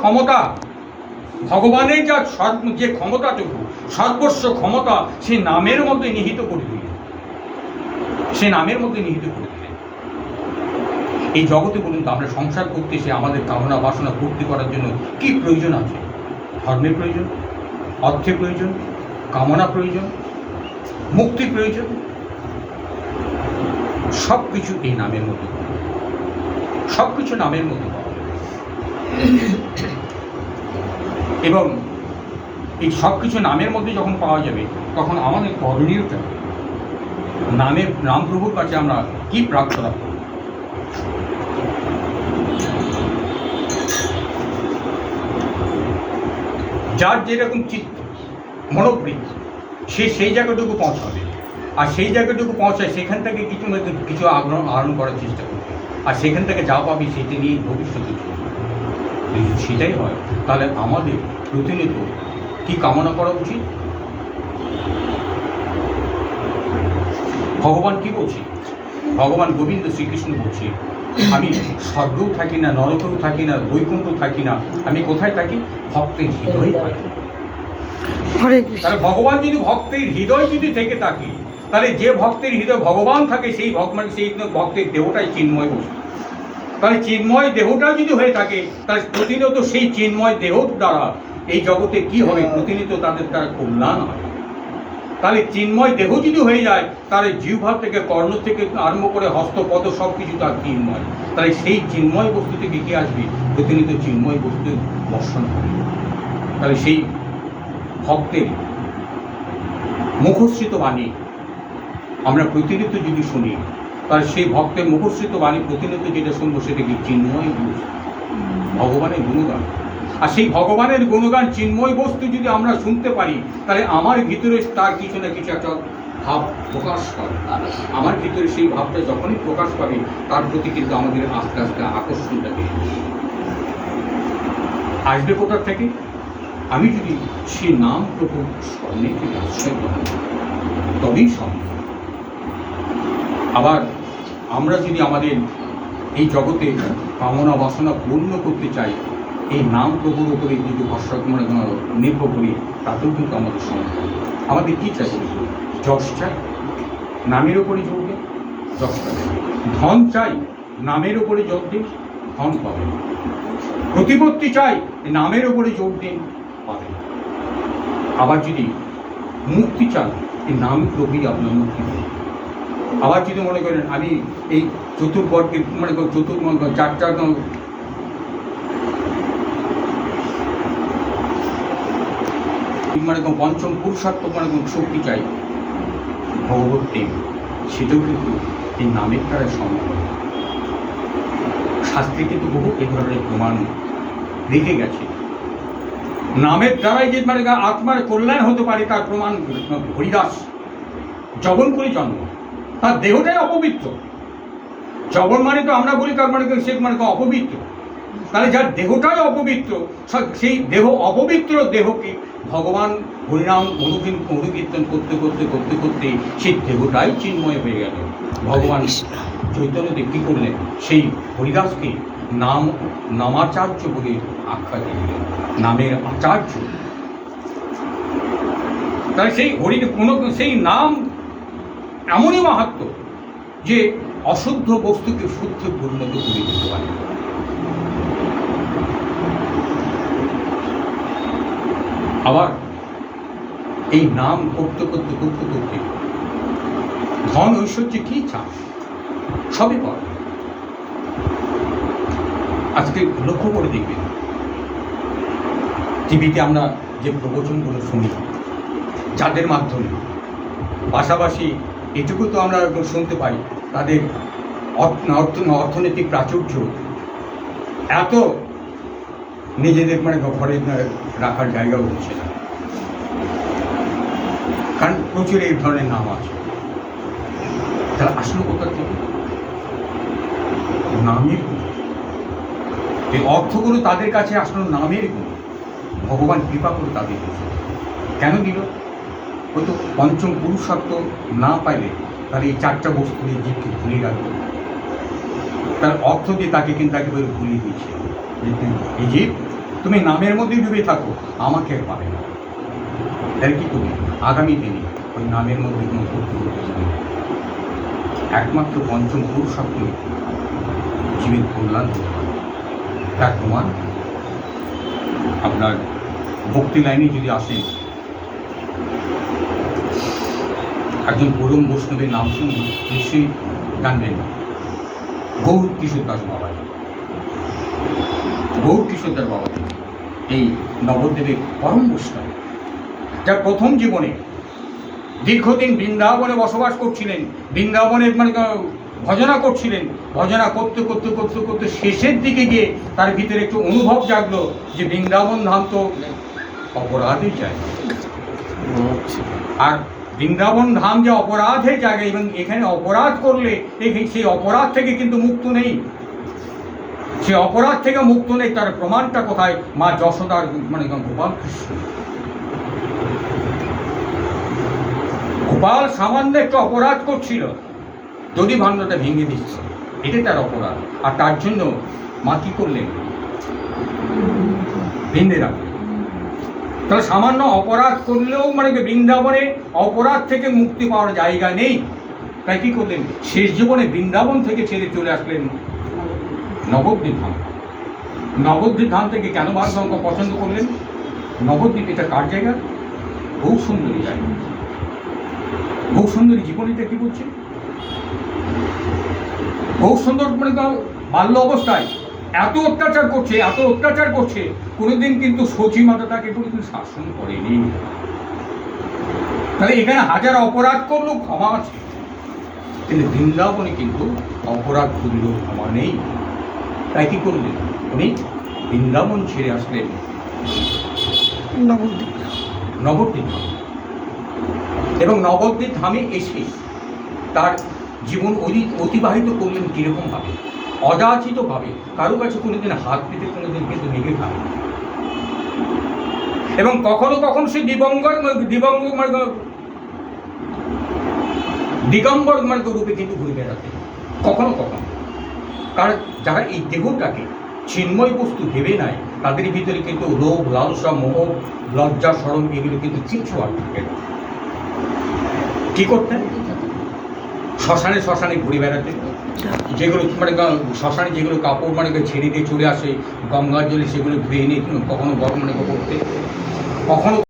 ক্ষমতা। ভগবানের যা যে ক্ষমতাটুকু সর্বস্ব ক্ষমতা সে নামের মধ্যে নিহিত করে দিলেন। সে নামের মধ্যে নিহিত করে দিলেন। এই জগতে বলুন আমরা সংসার করতে এসে আমাদের কামনা বাসনা পূর্তি করার জন্য কি প্রয়োজন আছে? ধর্মের প্রয়োজন, অর্থের প্রয়োজন, কামনা প্রয়োজন মুক্তি প্রয়োজন সব কিছু এই নামের মধ্যে। সব কিছু নামের মধ্যে পাওয়া। এবং এই সব কিছু নামের মধ্যে যখন পাওয়া যাবে, তখন আমাদের করণীয়টা নামের নাম প্রভুর কাছে আমরা কি প্রার্থনা করব? যার যেরকম চিত্ত মনোবৃত্তি সে সেই জায়গাটুকু পৌঁছাবে। আর সেই জায়গাটুকু পৌঁছায় সেখান থেকে কিছু কিছু আগ্রহ আহরণ করার চেষ্টা করবে। আর সেখান থেকে যা পাবি সেটি নিয়ে ভবিষ্যতে যদি সেটাই হয় তাহলে আমাদের প্রতিনিয়ত কি কামনা করা উচিত? ভগবান কি বলছে? ভগবান গোবিন্দ শ্রীকৃষ্ণ বলছে আমি স্বর্গেও থাকি না নরকেও থাকি না বৈকুণ্ঠ থাকি না আমি কোথায় থাকি? ভক্তের হৃদয়ে থাকি। তাহলে ভগবান যদি ভক্তের হৃদয় যদি থেকে থাকে তাহলে যে ভক্তের হৃদয় ভগবান থাকে সেই মানে সেই ভক্তের দেহটাই চিন্ময় বস্তু। তাহলে চিন্ময় দেহটা যদি হয়ে থাকে, তাহলে প্রতিনিয়ত সেই চিন্ময় দেহ দ্বারা এই জগতে কি হবে? প্রতিনিয়ত তাদের দ্বারা কল্যাণ হয় তাহলে চিন্ময় দেহ যদি হয়ে যায়, তাহলে জিহ্বা থেকে, কর্ণ থেকে আরম্ভ করে হস্তপদ সব কিছু তার চিন্ময়। তাহলে সেই চিন্ময় বস্তু থেকে কি আসবে? প্রতিনিয়ত চিন্ময় বস্তু বর্ষণ হবে। তাহলে সেই ভক্তের মুখশ্রিত বাণী আমরা প্রতিনিয়ত যদি শুনি তাহলে সেই ভক্তের মুখশ্রিত বাণী প্রতিনিয়ত যেটা শুনব সেটা কি চিন্ময় ভগবানের গুণগান। আর সেই ভগবানের গুণগান চিন্ময় বস্তু যদি আমরা শুনতে পারি, তাহলে আমার ভিতরে তার কিছু না কিছু একটা ভাব প্রকাশ পাবে। আমার ভিতরে সেই ভাবটা যখনই প্রকাশ পাবে, তার প্রতি কিন্তু আমাদের আস্তে আস্তে আকর্ষণটা বেড়ে আসবে কোথার থেকে? আমি যদি সে নাম প্রভু স্মরণে থেকে আশ্রয় তবেই সম্ভব। আবার আমরা যদি আমাদের এই জগতে কামনা বাসনা পূর্ণ করতে চাই, এই নাম প্রভুর উপরে যদি ভরসা মানে নির্ভর করি, তাতেও কিন্তু আমাদের সম্ভব আমাদের কী চাই? যশ চাই, নামের ওপরে যোগ যশ পাবে ধন চাই, নামের ওপরে যোগ দিন ধন পাবে। প্রতিপত্তি চাই, নামের ওপরে যোগ দিন পাবে। আবার যদি মুক্তি চান, এই নাম প্রভুই আপনার মুক্তি দেবে। আবার যদি মনে করেন আমি এই চতুর্বর্গের মানে চতুর চারটা মানে কোনো পঞ্চম পুরুষার্থ মানে শক্তি চাই। ভগবত প্রেম, সেটাও কিন্তু এই নামের দ্বারা সম্ভব। শাস্ত্রে কিন্তু বহু এ ধরনের প্রমাণ রেখে গেছে। নামের দ্বারাই যে মানে আত্মার কল্যাণ হতে পারে তার প্রমাণ হরিদাস জবন করে জন্ম। তার দেহটাই অপবিত্র। জবন মানে তো আমরা বলি তার মানে সে মানে অপবিত্র। তাহলে যার দেহটাই অপবিত্র সেই দেহ অপবিত্র দেহকে ভগবান হরিনাম অনুকীন অনুকীর্তন করতে করতে করতে করতে সেই দেহটাই চিন্ময় হয়ে গেল। ভগবান চৈতন্যদেব কী করলেন? সেই হরিদাসকে নাম নামাচার্য বলে আখ্যা দিলেন। নামের আচার্য। তাই সেই হরি কোনো সেই নাম এমনই মাহাত্ম যে অশুদ্ধ বস্তুকে শুদ্ধ পরিণত করে দিতে পারে। আবার এই নাম করতে করতে করতে করতে ধন ঐশ্বর্য কি চান সবই পাবে আজকে লক্ষ্য করে দেখবেন, টিভিতে আমরা যে প্রবচনগুলো শুনি, যাদের মাধ্যমে পাশাপাশি এটুকু তো আমরা শুনতে পাই, তাদের অর্থ অর্থ- অর্থনৈতিক প্রাচুর্য। এত নিজেদের মানে ঘরে রাখার জায়গাও হচ্ছে না। কারণ প্রচুর এই ধরনের নাম আছে। তারা আসলো কোথা থেকে নামের এই অর্থগুলো তাদের কাছে আসলো নামের গুণ। ভগবান কৃপা করে তাদের কেন দিল? হয়তো পঞ্চম পুরুষার্থ না পাইলে তাহলে এই চারটা বস্তু দিয়ে জীবকে ভুলে রাখবে তার অর্থ দিয়ে তাকে কিন্তু একেবারে ভুলিয়ে দিচ্ছে যে এই জীব, তুমি নামের মধ্যে ডুবে থাকো, আমাকে আর পাবে না। তাহলে কি করবে? আগামী দিনে ওই নামের মধ্যে কোনো করতে না। একমাত্র পঞ্চম পুরুষত্ব জীবের কল্যাণ হতে পারে। তার প্রমাণ আপনার ভক্তি লাইনে যদি আসেন একজন পরম বৈষ্ণবের নাম শুনে নিশ্চয়ই জানবেন গৌর কিশোর দাস বাবা গৌর কিশোর দাস বাবাজি এই নবদ্বীপের পরম বৈষ্ণব। যার প্রথম জীবনে দীর্ঘদিন বৃন্দাবনে বসবাস করছিলেন বৃন্দাবনে মানে ভজনা করছিলেন ভজনা করতে করতে করতে করতে শেষের দিকে গিয়ে তার ভিতরে একটু অনুভব জাগলো যে বৃন্দাবন ধাম তো অপরাধই জায়গা। আর বৃন্দাবন ধাম যে অপরাধের জায়গা এবং এখানে অপরাধ করলে সেই অপরাধ থেকে কিন্তু মুক্ত নেই। সে অপরাধ থেকে মুক্ত নেই, তার প্রমাণটা কোথায়? মা যশোদার মানে গোপাল কৃষ্ণ। গোপাল সামান্য একটু অপরাধ করছিল যদি ভাণ্ডটা ভেঙে দিচ্ছে। এটাই তার অপরাধ। আর তার জন্য মা কি করলেন? ভেঙে রাখলেন। তাহলে সামান্য অপরাধ করলেও মানে বৃন্দাবনে অপরাধ থেকে মুক্তি পাওয়ার জায়গা নেই। তাই কি করলেন? শেষ জীবনে বৃন্দাবন থেকে ছেড়ে চলে আসলেন নবদ্বীপ ধাম নবদ্বীপ ধাম থেকে কেন ভারতবঙ্গ পছন্দ করলেন? নবদ্বীপ এটা কার জায়গা? বহু সুন্দরী জায়গা। বহু সুন্দরী জীবনীটা কি বলছে? বহু সুন্দর মানে বাল্য অবস্থায়। এত অত্যাচার করছে, এত অত্যাচার করছে, কোনোদিন কিন্তু সচি মাতা তাকে কোনোদিন শাসন করেনি। তাহলে এখানে হাজার অপরাধ করলেও ক্ষমা আছে। কিন্তু বৃন্দাবনে কিন্তু অপরাধ করলেও ক্ষমা নেই। তাই কি করলেন? উনি বৃন্দাবন ছেড়ে আসলেন। নবদ্বীপ নবদ্বীপ এবং নবদ্বীপ ধামে এসে তার জীবন অতি অতিবাহিত করলেন কীরকমভাবে? অযাচিতভাবে কারও কাছে কোনোদিন হাত পেতে, কোনোদিন কিন্তু নেগে খাবে না। এবং কখনো কখনো সে দিবঙ্গর দিবঙ্গ মার্গ, দিগম্বর মার্গ রূপে কিন্তু ঘুরে বেড়াতে কখনো কখনো। কারণ যারা এই দেহটাকে চিন্ময় বস্তু ভেবে নেয়, তাদের ভিতরে কিন্তু লোভ লালসা, মোহ, লজ্জা সরম এগুলো কিন্তু কিচ্ছু আর থাকে না। কি করতেন? শ্মশানে শ্মশানে ঘুরে বেড়াতেন। যেগুলো মানে শ্মশানে যেগুলো কাপড় মানে ছেড়ে দিয়ে চলে আসে, গঙ্গার জলে সেগুলো ধুয়ে নিয়ে, কখনো গরম মানে করতে কখনো